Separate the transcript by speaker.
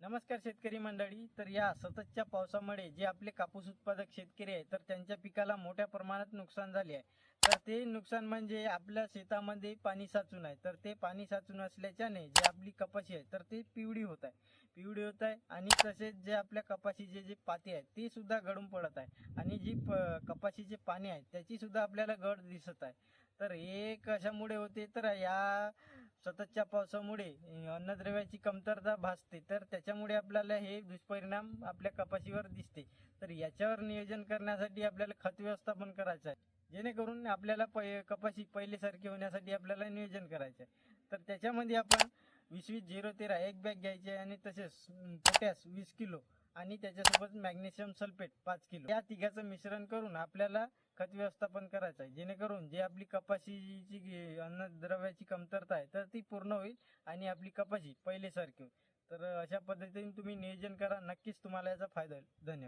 Speaker 1: नमस्कार शेतकरी मंडळी. तर या सततच्या पावसामुळे जे आपले कापूस उत्पादक शेतकरी आहे तर त्यांच्या पिकाला मोठ्या प्रमाणात नुकसान झाले आहे. तर ते नुकसान म्हणजे आपल्या शेतामध्ये पाणी साचून आहे. तर ते पाणी साचून असल्याच्याने जे आपली कपाशी आहे तर ते पिवळी होत आहे. पिवळी होत आहे आणि तसेच जे आपल्या कपाशीचे जे पाती आहेत ते सुद्धा गळून पडत आहे. आणि जी प कपाशीचे पाणी आहे त्याची सुद्धा आपल्याला गळ दिसत आहे. तर हे कशामुळे होते? तर या सततच्या पावसामुळे अन्नद्रव्याची कमतरता भासते. तर त्याच्यामुळे आपल्याला हे दुष्परिणाम आपल्या कपाशीवर दिसते. तर याच्यावर नियोजन करण्यासाठी आपल्याला खत व्यवस्थापन करायचं आहे. जेणेकरून आपल्याला पै कपाशी पहिलेसारखी होण्यासाठी आपल्याला नियोजन करायचं आहे. तर त्याच्यामध्ये आपण वीस वीस झिरो तेरा एक बॅग घ्यायची आहे आणि तसेच पोटॅस पोटॅश वीस किलो आणि त्याच्यासोबत मॅग्नेशियम सल्फेट पाच किलो. या तिघाचं मिश्रण करून आपल्याला खत व्यवस्थापन करायचं आहे. जेणेकरून जे आपली कपाशीची अन्नद्रव्याची कमतरता आहे तर ती पूर्ण होईल आणि आपली कपाशी पहिलेसारखी होईल. तर अशा पद्धतीने तुम्ही नियोजन करा. नक्कीच तुम्हाला याचा फायदा होईल. धन्यवाद.